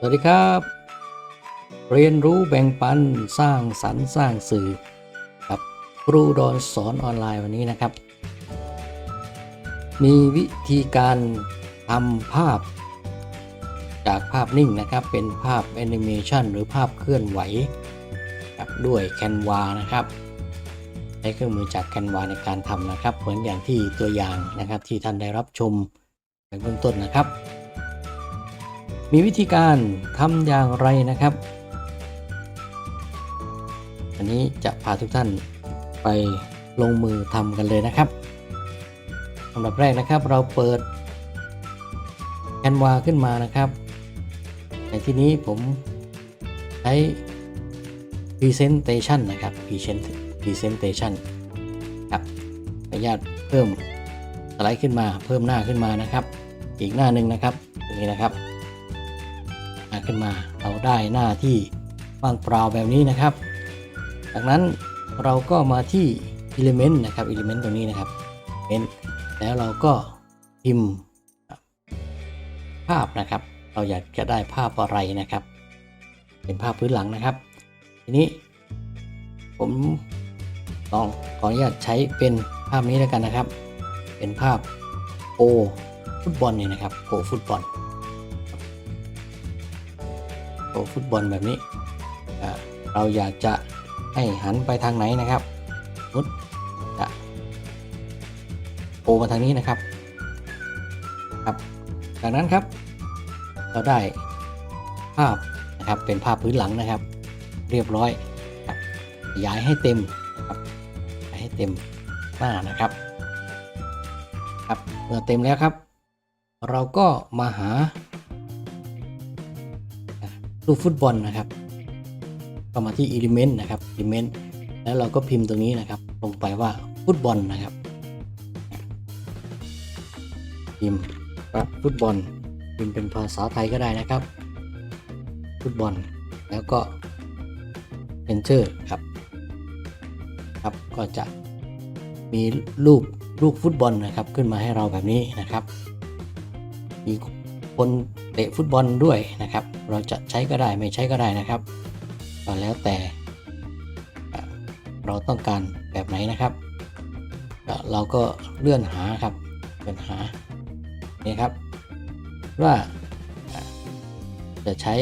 สวัสดีครับ เรียนรู้แบ่งปันสร้างสรรค์สร้างสื่อกับครูดอนสอนออนไลน์วันนี้นะครับ มีวิธีการทำภาพ จากภาพนิ่งนะครับ เป็นภาพแอนิเมชันหรือภาพเคลื่อนไหวครับด้วย Canva นะครับใช้เครื่องมือจาก Canva ในการทำนะครับ เหมือนอย่างที่ตัวอย่างนะครับที่ท่านได้รับชมในเบื้องต้นนะครับ มีวิธีการทำอย่างไรนะครับ อันนี้จะพาทุกท่านไปลงมือทำกันเลยนะครับอันดับแรกนะครับเราเปิด Canva ขึ้นมานะครับในที่นี้ผมใช้ Presentation นะครับ Present Presentation ครับขออนุญาตเพิ่มสไลด์ขึ้นมา เพิ่มหน้าขึ้นมานะครับ อีกหน้าหนึ่งนะครับตรงนี้นะครับ ขึ้นมา เราได้หน้าที่ว่างเปล่าแบบนี้นะครับ จากนั้นเราก็มาที่ Element นะครับ Element ตรงนี้นะครับ Element แล้วเราก็พิมพ์ภาพนะครับ เราอยากจะได้ภาพอะไรนะครับ เป็นภาพพื้นหลังนะครับ ทีนี้ผมลองขออนุญาตใช้เป็นภาพนี้แล้วกันนะครับ เป็นภาพโอฟุตบอลเนี่ยนะครับโอฟุตบอล โอ้ฟุตบอลแบบนี้ เราอยากจะให้หันไปทางไหนนะครับมุดจะโอมาทางนี้นะครับครับ จากนั้นครับ เราได้ภาพนะครับเป็นภาพพื้นหลังนะครับ เรียบร้อยครับขยายให้เต็มครับให้เต็มหน้านะครับครับเมื่อเต็มแล้วครับ เราก็มาหา รูปฟุตบอลนะครับเข้ามาที่ Element นะครับ Element แล้วเราก็พิมพ์ตรงนี้นะครับ ลงไปว่าฟุตบอลนะครับ พิมพ์ว่าฟุตบอลพิมพ์เป็นภาษาไทยก็ได้นะครับ ฟุตบอล แล้วก็ Enter ครับ ครับก็จะมีรูปลูกฟุตบอลนะครับ ขึ้นมาให้เราแบบนี้นะครับ มี คนเตะฟุตบอลด้วยนะครับ เราจะใช้ก็ได้ไม่ใช้ก็ได้นะครับก็แล้วแต่เราต้องการแบบไหนนะครับ เราก็เลื่อนหาครับเลื่อนหานี่ครับ ว่าจะใช้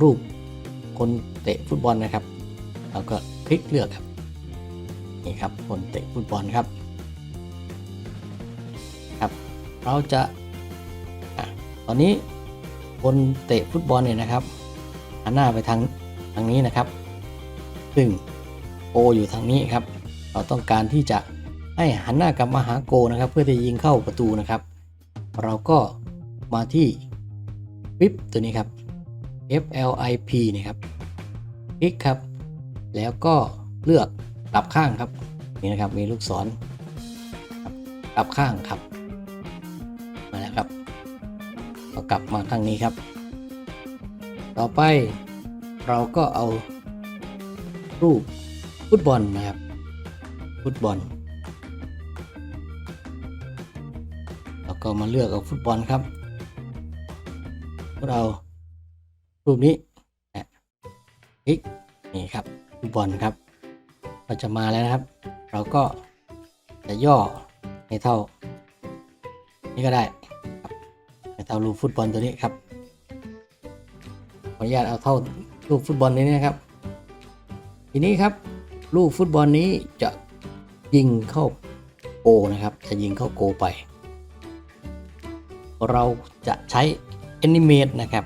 รูปคนเตะฟุตบอลนะครับ เราก็คลิกเลือกครับนี่ครับคนเตะฟุตบอลครับครับ เราจะ ตอนนี้คนเตะฟุตบอลเนี่ยนะครับหันหน้าไปทางทางนี้นะครับ ซึ่งโกอยู่ทางนี้ครับ เราต้องการที่จะให้หันหน้ากลับมาหาโกนะครับ เพื่อจะยิงเข้าประตูนะครับ เราก็มาที่ฟิปตัวนี้ครับ F L I P นี่ครับคลิกครับ แล้วก็เลือกกลับข้างครับนี่นะครับมีลูกศรกลับข้างครับ ก็กลับมาข้างนี้ครับ ต่อไปเราก็เอารูปฟุตบอลนะครับ ฟุตบอลแล้วก็มาเลือกเอาฟุตบอลครับเรารูปนี้นะคลิกนี่ครับฟุตบอลครับก็จะมาแล้วนะครับ เราก็จะย่อให้เท่า นี้ก็ได้ เท่าลูกฟุตบอลตัวนี้ครับ ขออนุญาตเอาเท่าลูกฟุตบอลนี้นะครับ ทีนี้ครับ ลูกฟุตบอลนี้จะยิงเข้าโกนะครับ จะยิงเข้าโกไป เราจะใช้ Animate นะครับ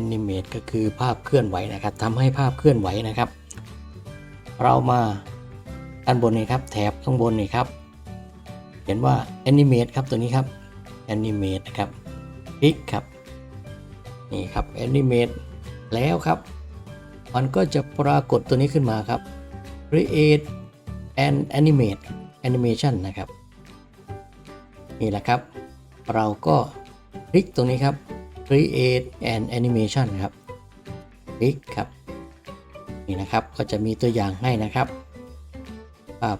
Animate ก็คือภาพเคลื่อนไหวนะครับทำให้ภาพเคลื่อนไหวนะครับ เรามาด้านบนนี้ครับ แถบข้างบนนี่ครับ เห็นว่า Animate ครับตัวนี้ครับ Animate นะครับ คลิกครับ นี่ครับ Animate แล้วครับ มันก็จะปรากฏตัวนี้ขึ้นมาครับ Create and Animate Animation นะครับ นี่แหละครับ เราก็คลิกตรงนี้ครับ Create and Animation ครับ คลิกครับ นี่นะครับ ก็จะมีตัวอย่างให้นะครับภาพ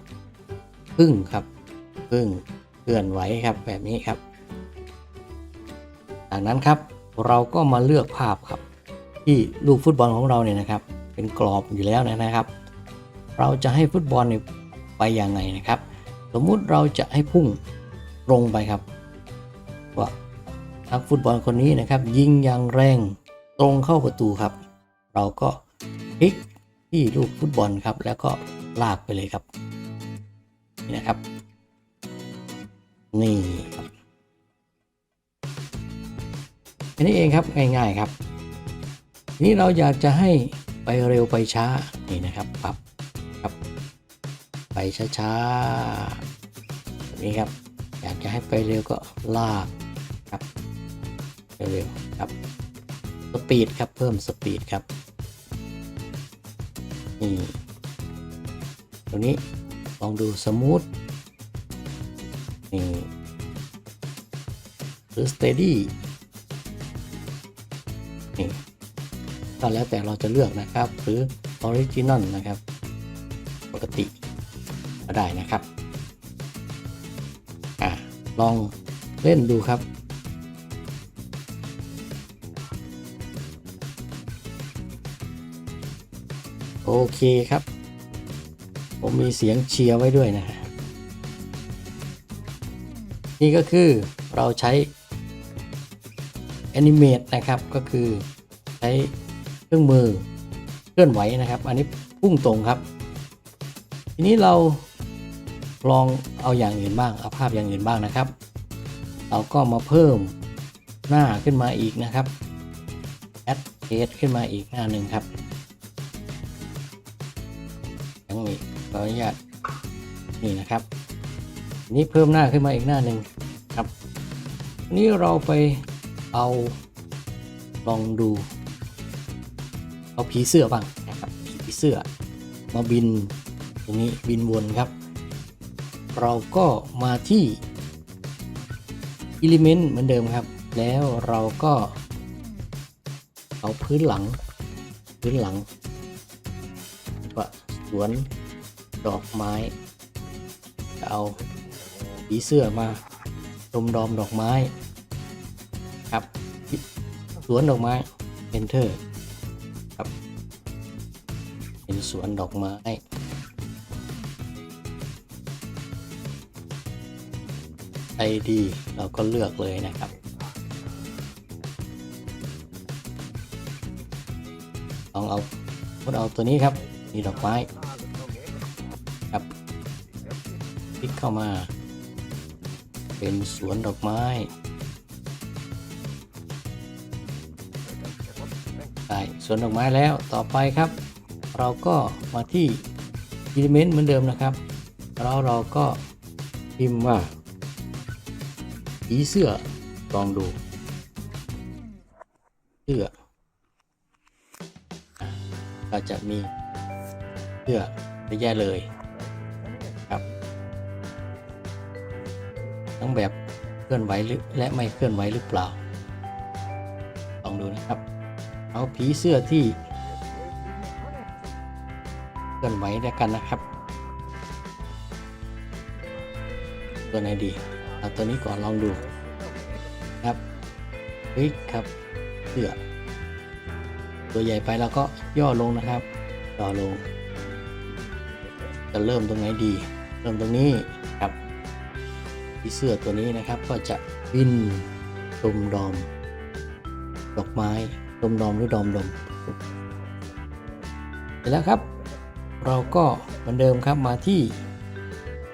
พึ่งครับ พึ่งเคลื่อนไหวครับแบบนี้ครับ จากนั้นครับเราก็มาเลือกภาพครับ ที่ลูกฟุตบอลของเราเนี่ยนะครับ เป็นกรอบอยู่แล้วนะครับ เราจะให้ฟุตบอลเนี่ยไปยังไงนะครับ สมมุติเราจะให้พุ่งตรงไปครับว่านักฟุตบอลคนนี้นะครับ ยิงอย่างแรงตรงเข้าประตูครับ เราก็คลิกที่ลูกฟุตบอลครับ แล้วก็ลากไปเลยครับนี่นะครับ นี่ ครับแค่นี้เองครับง่ายๆครับทีนี้เราอยากจะให้ไปเร็วไปช้านี่นะครับปรับครับ ไปช้าๆแบบนี้ครับ อยากจะให้ไปเร็วก็ลากครับเร็วๆครับสปีดครับเพิ่มสปีดครับนี่ตรงนี้ลองดูสมูทนี่หรือ steady นี่ก็แล้วแต่เราจะเลือกนะครับ หรือ original นะครับ ปกติก็ได้นะครับอะลองเล่นดูครับโอเคครับ ผมมีเสียงเชียร์ไว้ด้วยนะฮะนี่ก็คือเราใช้ Animate นะครับก็คือใช้เครื่องมือเคลื่อนไหวนะครับ อันนี้พุ่งตรงครับ ทีนี้เราลองเอาอย่างอื่นบ้างเอาภาพอย่างอื่นบ้างนะครับ เราก็มาเพิ่มหน้าขึ้นมาอีกนะครับ add page ขึ้นมาอีกหน้าหนึ่งครับยังมีขออนุญาตนี่นะครับ นี้เพิ่มหน้าขึ้นมาอีกหน้าหนึ่งครับทีนี้เราไป เอาลองดู เอาผีเสื้อบ้างนะครับผีเสื้อ มาบินตรงนี้บินวนครับ เราก็มาที่ Element เหมือนเดิมครับ แล้วเราก็ เอาพื้นหลัง พื้นหลังว่าสวนดอกไม้จะเอาผีเสื้อมาดมดอมดอกไม้ วนดอกไม้ Enter ครับ เป็นสวนดอกไม้ ID เราก็เลือกเลยนะครับลองเอาพดเอาตัวนี้ครับ มีดอกไม้ครับ คลิกเข้ามา เป็นสวนดอกไม้ ได้สวนดอกไม้แล้วต่อไปครับ เราก็มาที่ Element เหมือนเดิมนะครับ แล้วเราก็พิมพ์ว่าผีเสื้อลองดูเสื้อก็จะมีเสื้อเยอะแยะเลยครับทั้งแบบเคลื่อนไหวหรือและไม่เคลื่อนไหวหรือเปล่า เอาผีเสื้อที่เคลื่อนไหวแล้วกันนะครับ ตัวไหนดีเอาตัวนี้ก่อนลองดูครับคลิกครับเสื้อตัวใหญ่ไปแล้วก็ย่อลงนะครับย่อลง จะเริ่มตรงไหนดี เริ่มตรงนี้ครับที่เสื้อตัวนี้นะครับก็จะบินดมดอม ดอกไม้ ดมดอมหรือดอมดมเสร็จแล้วครับ เราก็เหมือนเดิมครับมาที่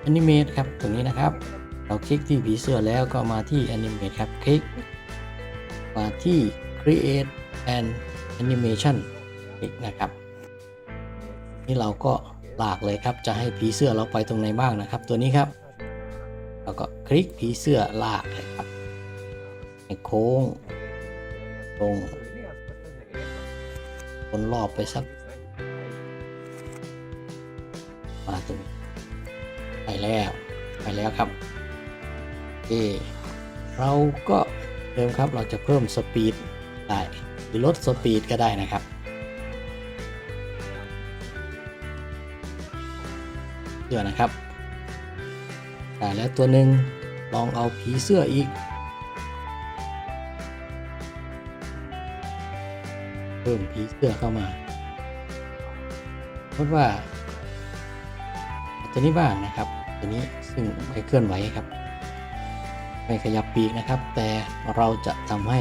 Animate ครับตรงนี้นะครับ เราคลิกที่ผีเสื้อแล้วก็มาที่ Animate ครับคลิก มาที่ Create and Animation คลิกนะครับ นี่เราก็ลากเลยครับจะให้ผีเสื้อเราไปตรงไหนบ้างนะครับ ตัวนี้ครับเราก็คลิกผีเสื้อลากเลยครับให้โค้งตรง วนรอบไปสัก มาตรงไปแล้ว ไปแล้วครับเอเราก็เดิมครับเราจะเพิ่มสปีดได้หรือลดสปีดก็ได้นะครับเสื้อนะครับได้แล้วตัวหนึ่งลองเอาผีเสื้ออีก พิ่มผีเสื้อเข้ามาเพราะว่าตัวนี้บ้างนะครับ ตัวนี้ซึ่งไม่เคลื่อนไหวครับ ไม่ขยับปีกนะครับ แต่เราจะทำให้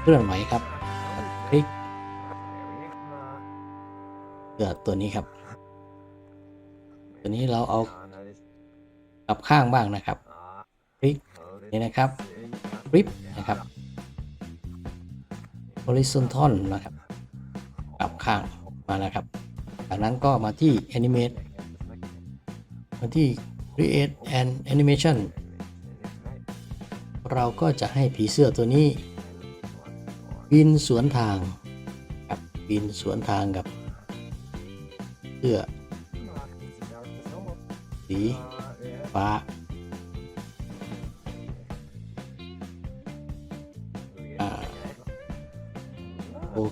เคลื่อนไหวครับคลิกเสื้อตัวนี้ครับ ตัวนี้เราเอากลับข้างบ้างนะครับ คลิกนี่นะครับฟลิปนะครับ horizontal นะครับกลับข้างมาแล้วครับ จากนั้นก็มาที่ animate มาที่ create and animation เราก็จะให้ผีเสื้อตัวนี้ บินสวนทางครับบินสวนทางกับเสื้อสีฟ้า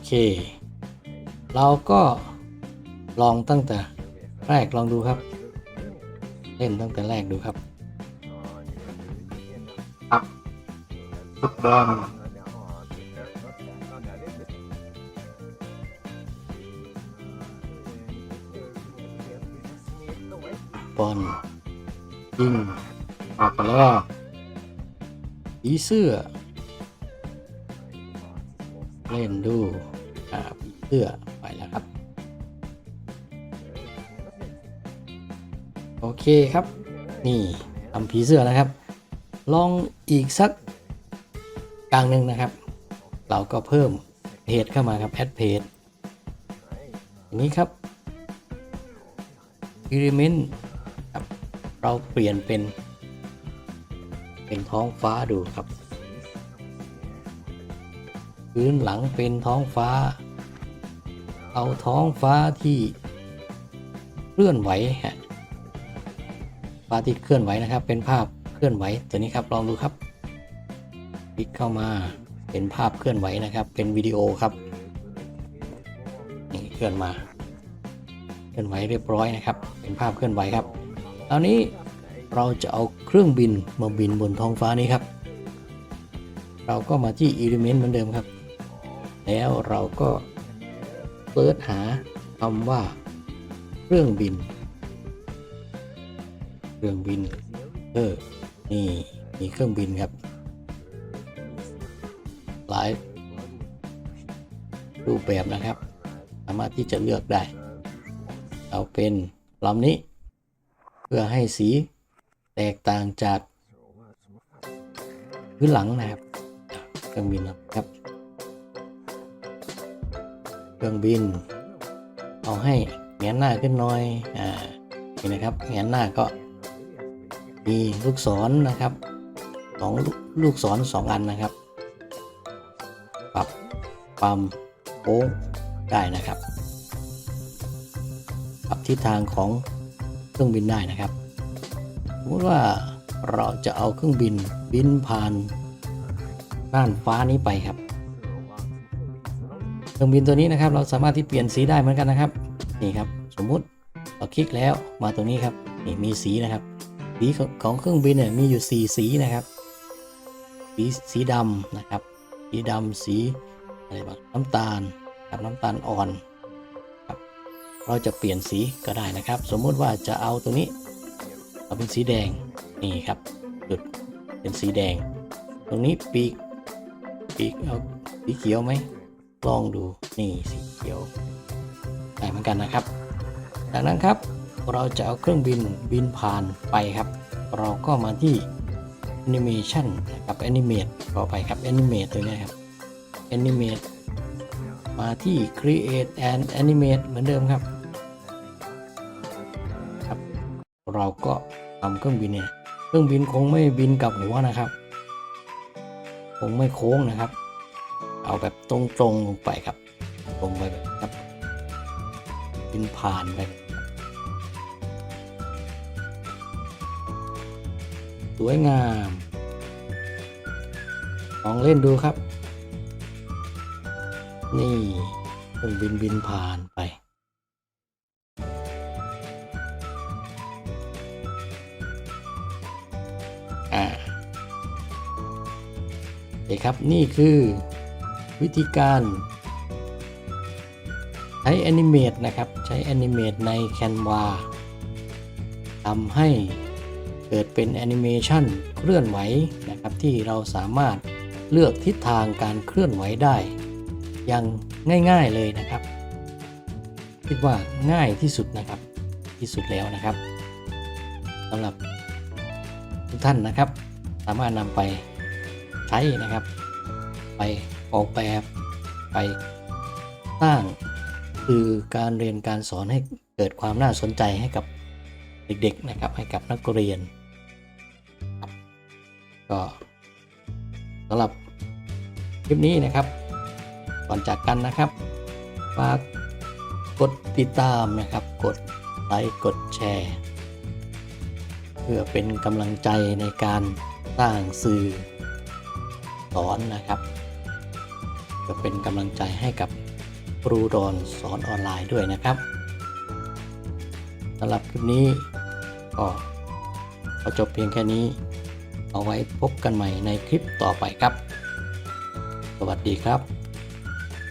เค เราก็ลองตั้งแต่แรกลองดูครับ เล่นตั้งแต่แรกดูครับครับฟุตบอลบอลยิงออกไปแล้วผีเสื้อ เล่นดูอ่าผีเสื้อไปแล้วครับ โอเคครับ นี่ทำผีเสื้อนะครับ ลองอีกสักกลางหนึ่งนะครับ เราก็เพิ่มเพจเข้ามาครับแอดเพจนี้ครับ element ครับเราเปลี่ยนเป็น เป็นท้องฟ้าดูครับ พื้นหลังเป็นท้องฟ้า เอาท้องฟ้าที่เคลื่อนไหวฮะฟ้าที่เคลื่อนไหวนะครับ เป็นภาพเคลื่อนไหวตัวนี้ครับลองดูครับคลิกเข้ามาเป็นภาพเคลื่อนไหวนะครับ เป็นวิดีโอครับนี่เคลื่อนมา เคลื่อนไหวเรียบร้อยนะครับ เป็นภาพเคลื่อนไหวครับตอนนี้เราจะเอาเครื่องบินมาบินบนท้องฟ้านี้ครับ เราก็มาที่ Element เหมือนเดิมครับ แล้วเราก็เปิดหาคำว่า เครื่องบิน เครื่องบินเออนี่มีเครื่องบินครับ หลายรูปแบบนะครับ สามารถที่จะเลือกได้ เอาเป็นลำนี้ เพื่อให้สีแตกต่างจากพื้นหลังนะครับเครื่องบินนะครับ เครื่องบิน เอาให้แงนหน้าขึ้นหน่อย อ่า นี่นะครับแงนหน้าก็มีลูกศรนะครับสองลูกศรสองอันนะครับ ปรับความโค้งได้นะครับ ปรับทิศทางของเครื่องบินได้นะครับ สมมติว่าเราจะเอาเครื่องบินบินผ่านน่านฟ้านี้ไปครับ รื่องบินตัวนี้นะครับ เราสามารถที่เปลี่ยนสีได้เหมือนกันนะครับ นี่ครับ สมมุติเราคลิกแล้วมาตรงนี้ครับนี่มีสีนะครับ สีของของเครื่องบินเนี่ยมีอยู่ 4 สีนะครับ สีสีดำนะครับ สีดำสีอะไรบ้างน้ำตาลกับน้ำตาลอ่อนครับเราจะเปลี่ยนสีก็ได้นะครับ สมมุติว่าจะเอาตัวนี้เอาเป็นสีแดงนี่ครับจุดเป็นสีแดง ตรงนี้ปีกปีกเอาสีเขียวไหม ลองดูนี่สีเขียวได้เหมือนกันนะครับจากนั้นครับเราจะเอาเครื่องบินบินผ่านไปครับ เราก็มาที่ Animation กับ Animate ต่อไปครับ Animate ตัวนี้ครับ Animate มาที่ Create and Animate เหมือนเดิมครับครับ เราก็ทำเครื่องบินเนี่ย เครื่องบินคงไม่บินกลับหัวนะครับ คงไม่โค้งนะครับ เอาแบบตรงๆลงไปครับตรงไปแบบครับบินผ่านไปสวยงามลองเล่นดูครับ นี่เครื่องบินบินผ่านไปอ่าโอเคครับนี่คือ วิธีการ ใช้แอนิเมตนะครับ ใช้แอนิเมตใน Canva ทำให้เกิดเป็นแอนิเมชันเคลื่อนไหวนะครับที่เราสามารถเลือกทิศทางการเคลื่อนไหวได้ อย่างง่ายๆเลยนะครับ คิดว่าง่ายที่สุดนะครับที่สุดแล้วนะครับสำหรับทุกท่านนะครับ สามารถนำไปใช้นะครับ ไป ออกแบบไปสร้างคือการเรียนการสอนให้เกิดความน่าสนใจให้กับเด็กๆนะครับให้กับนักเรียน ก็สำหรับคลิปนี้นะครับ ก่อนจากกันนะครับฝากกดติดตามนะครับ กดไลค์กดแชร์ เพื่อเป็นกำลังใจในการสร้างสื่อสอนนะครับ เพื่อเป็นกำลังใจให้กับครูดอนสอนออนไลน์ด้วยนะครับสำหรับคลิปนี้ก็ขอจบเพียงแค่นี้ เอาไว้พบกันใหม่ในคลิปต่อไปครับ สวัสดีครับ